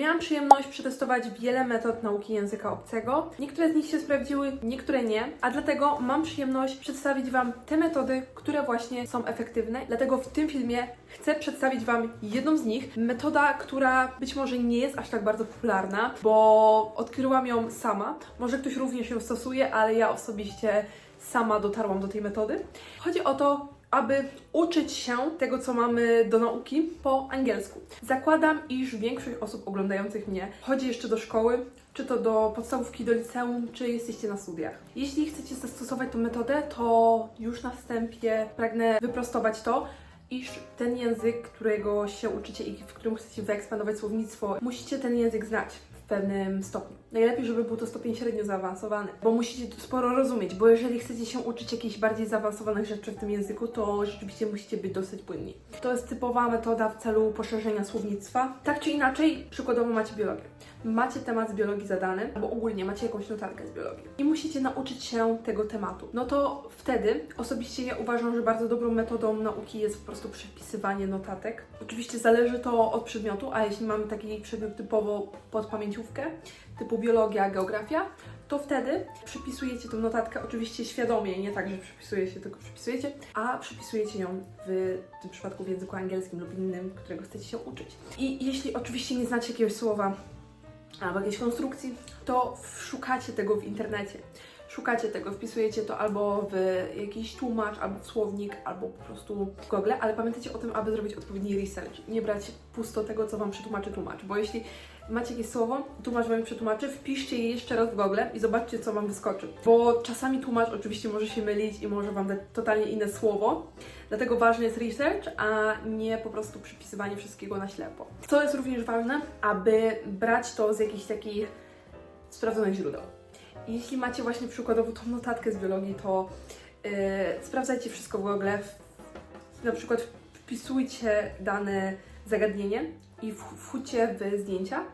Miałam przyjemność przetestować wiele metod nauki języka obcego. Niektóre z nich się sprawdziły, niektóre nie, a dlatego mam przyjemność przedstawić Wam te metody, które właśnie są efektywne. Dlatego w tym filmie chcę przedstawić Wam jedną z nich. Metoda, która być może nie jest aż tak bardzo popularna, bo odkryłam ją sama. Może ktoś również ją stosuje, ale ja osobiście sama dotarłam do tej metody. Chodzi o to, aby uczyć się tego, co mamy do nauki po angielsku. Zakładam, iż większość osób oglądających mnie chodzi jeszcze do szkoły, czy to do podstawówki, do liceum, czy jesteście na studiach. Jeśli chcecie zastosować tę metodę, to już na wstępie pragnę wyprostować to, iż ten język, którego się uczycie i w którym chcecie wyekspandować słownictwo, musicie ten język znać w pewnym stopniu. Najlepiej, żeby był to stopień średnio zaawansowany, bo musicie tu sporo rozumieć, bo jeżeli chcecie się uczyć jakichś bardziej zaawansowanych rzeczy w tym języku, to rzeczywiście musicie być dosyć płynni. To jest typowa metoda w celu poszerzenia słownictwa. Tak czy inaczej, przykładowo macie biologię. Macie temat z biologii zadany, albo ogólnie macie jakąś notatkę z biologii i musicie nauczyć się tego tematu. No to wtedy osobiście ja uważam, że bardzo dobrą metodą nauki jest po prostu przepisywanie notatek. Oczywiście zależy to od przedmiotu, a jeśli mamy taki przedmiot typowo pod pamięciówkę, typu biologia, geografia, to wtedy przypisujecie tę notatkę oczywiście świadomie, nie tak, że przypisujecie, tylko przypisujecie, a przypisujecie ją w tym przypadku w języku angielskim lub innym, którego chcecie się uczyć. I jeśli oczywiście nie znacie jakiegoś słowa albo jakiejś konstrukcji, to szukacie tego w internecie. Szukacie tego, wpisujecie to albo w jakiś tłumacz, albo w słownik, albo po prostu w Google, ale pamiętajcie o tym, aby zrobić odpowiedni research. Nie brać pusto tego, co Wam przetłumaczy tłumacz, bo jeśli macie jakieś słowo, tłumacz Wam przetłumaczy, wpiszcie je jeszcze raz w Google i zobaczcie, co Wam wyskoczy. Bo czasami tłumacz oczywiście może się mylić i może Wam dać totalnie inne słowo, dlatego ważny jest research, a nie po prostu przypisywanie wszystkiego na ślepo. Co jest również ważne, aby brać to z jakichś takich sprawdzonych źródeł. Jeśli macie właśnie przykładowo tą notatkę z biologii, to yy, sprawdzajcie wszystko w Google. Na przykład wpisujcie dane zagadnienie i wchódźcie w zdjęcia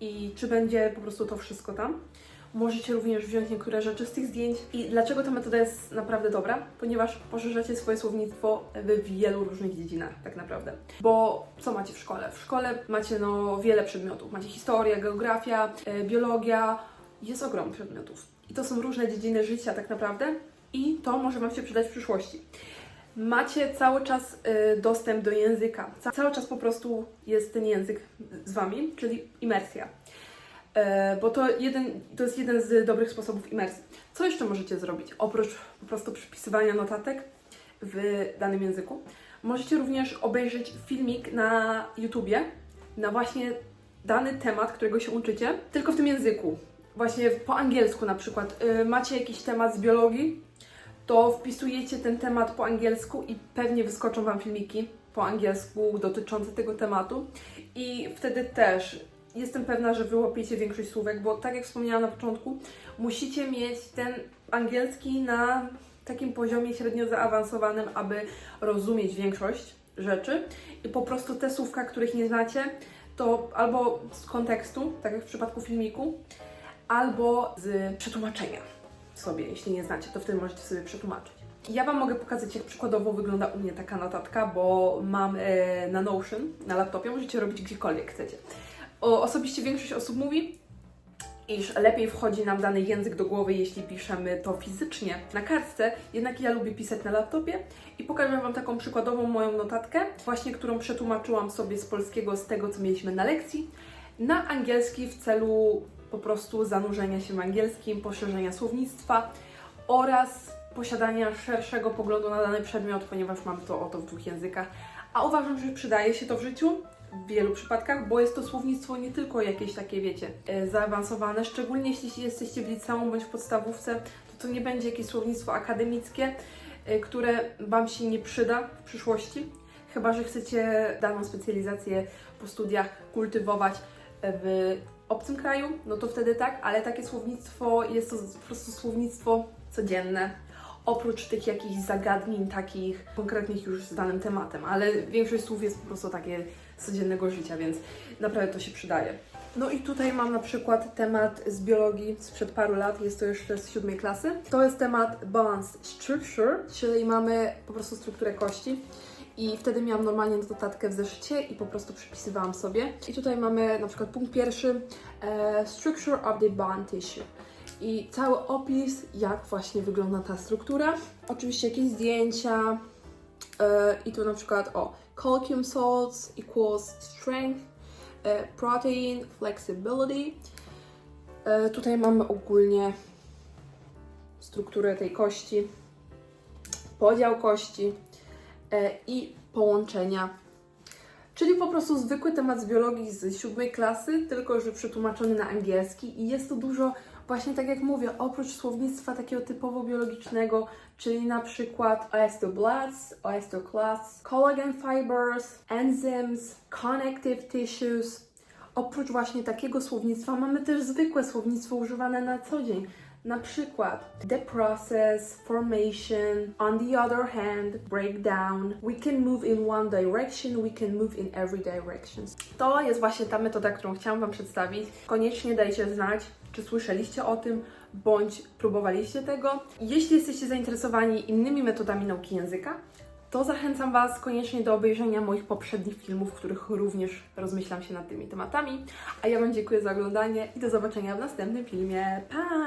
i czy będzie po prostu to wszystko tam. Możecie również wziąć niektóre rzeczy z tych zdjęć. I dlaczego ta metoda jest naprawdę dobra? Ponieważ poszerzacie swoje słownictwo w wielu różnych dziedzinach, tak naprawdę. Bo co macie w szkole? W szkole macie no wiele przedmiotów. Macie historia, geografia, e, biologia. Jest ogrom przedmiotów. I to są różne dziedziny życia, tak naprawdę. I to może Wam się przydać w przyszłości. Macie cały czas y, dostęp do języka. Ca- cały czas po prostu jest ten język z Wami, czyli imersja. E, bo to, jeden, to jest jeden z dobrych sposobów imersji. Co jeszcze możecie zrobić? Oprócz po prostu przypisywania notatek w danym języku, możecie również obejrzeć filmik na YouTubie na właśnie dany temat, którego się uczycie, tylko w tym języku. Właśnie po angielsku na przykład. Y, macie jakiś temat z biologii, to wpisujecie ten temat po angielsku i pewnie wyskoczą Wam filmiki po angielsku dotyczące tego tematu. I wtedy też jestem pewna, że wyłapiecie większość słówek, bo tak jak wspomniałam na początku, musicie mieć ten angielski na takim poziomie średnio zaawansowanym, aby rozumieć większość rzeczy. I po prostu te słówka, których nie znacie, to albo z kontekstu, tak jak w przypadku filmiku, albo z przetłumaczenia sobie, jeśli nie znacie, to wtedy możecie sobie przetłumaczyć. Ja Wam mogę pokazać, jak przykładowo wygląda u mnie taka notatka, bo mam e, na Notion, na laptopie, możecie robić gdziekolwiek chcecie. O, osobiście większość osób mówi, iż lepiej wchodzi nam dany język do głowy, jeśli piszemy to fizycznie na kartce, jednak ja lubię pisać na laptopie i pokażę Wam taką przykładową moją notatkę, właśnie którą przetłumaczyłam sobie z polskiego z tego, co mieliśmy na lekcji, na angielski w celu po prostu zanurzenia się w angielskim, poszerzenia słownictwa oraz posiadania szerszego poglądu na dany przedmiot, ponieważ mamy to oto w dwóch językach. A uważam, że przydaje się to w życiu w wielu przypadkach, bo jest to słownictwo nie tylko jakieś takie, wiecie, e, zaawansowane, szczególnie jeśli jesteście w liceum bądź w podstawówce, to to nie będzie jakieś słownictwo akademickie, e, które Wam się nie przyda w przyszłości, chyba że chcecie daną specjalizację po studiach kultywować w obcym kraju, no to wtedy tak, ale takie słownictwo jest to po prostu słownictwo codzienne. Oprócz tych jakichś zagadnień takich konkretnych już z danym tematem, ale większość słów jest po prostu takie z codziennego życia, więc naprawdę to się przydaje. No i tutaj mam na przykład temat z biologii sprzed paru lat, jest to jeszcze z siódmej klasy. To jest temat Balanced Structure, czyli mamy po prostu strukturę kości. I wtedy miałam normalnie notatkę w zeszycie i po prostu przypisywałam sobie. I tutaj mamy na przykład punkt pierwszy, e, Structure of the bond tissue. I cały opis, jak właśnie wygląda ta struktura. Oczywiście jakieś zdjęcia, e, i tu na przykład o calcium salts equals strength, e, protein, flexibility. E, tutaj mamy ogólnie strukturę tej kości, podział kości i połączenia. Czyli po prostu zwykły temat z biologii z siódmej klasy, tylko że przetłumaczony na angielski i jest tu dużo, właśnie tak jak mówię, oprócz słownictwa takiego typowo biologicznego, czyli na przykład osteoblasts, osteoclasts, collagen fibers, enzymes, connective tissues. Oprócz właśnie takiego słownictwa mamy też zwykłe słownictwo używane na co dzień. Na przykład the process, formation, on the other hand, breakdown. We can move in one direction, we can move in every direction. To jest właśnie ta metoda, którą chciałam Wam przedstawić. Koniecznie dajcie znać, czy słyszeliście o tym, bądź próbowaliście tego. Jeśli jesteście zainteresowani innymi metodami nauki języka, to zachęcam Was koniecznie do obejrzenia moich poprzednich filmów, w których również rozmyślam się nad tymi tematami. A ja Wam dziękuję za oglądanie i do zobaczenia w następnym filmie. Pa!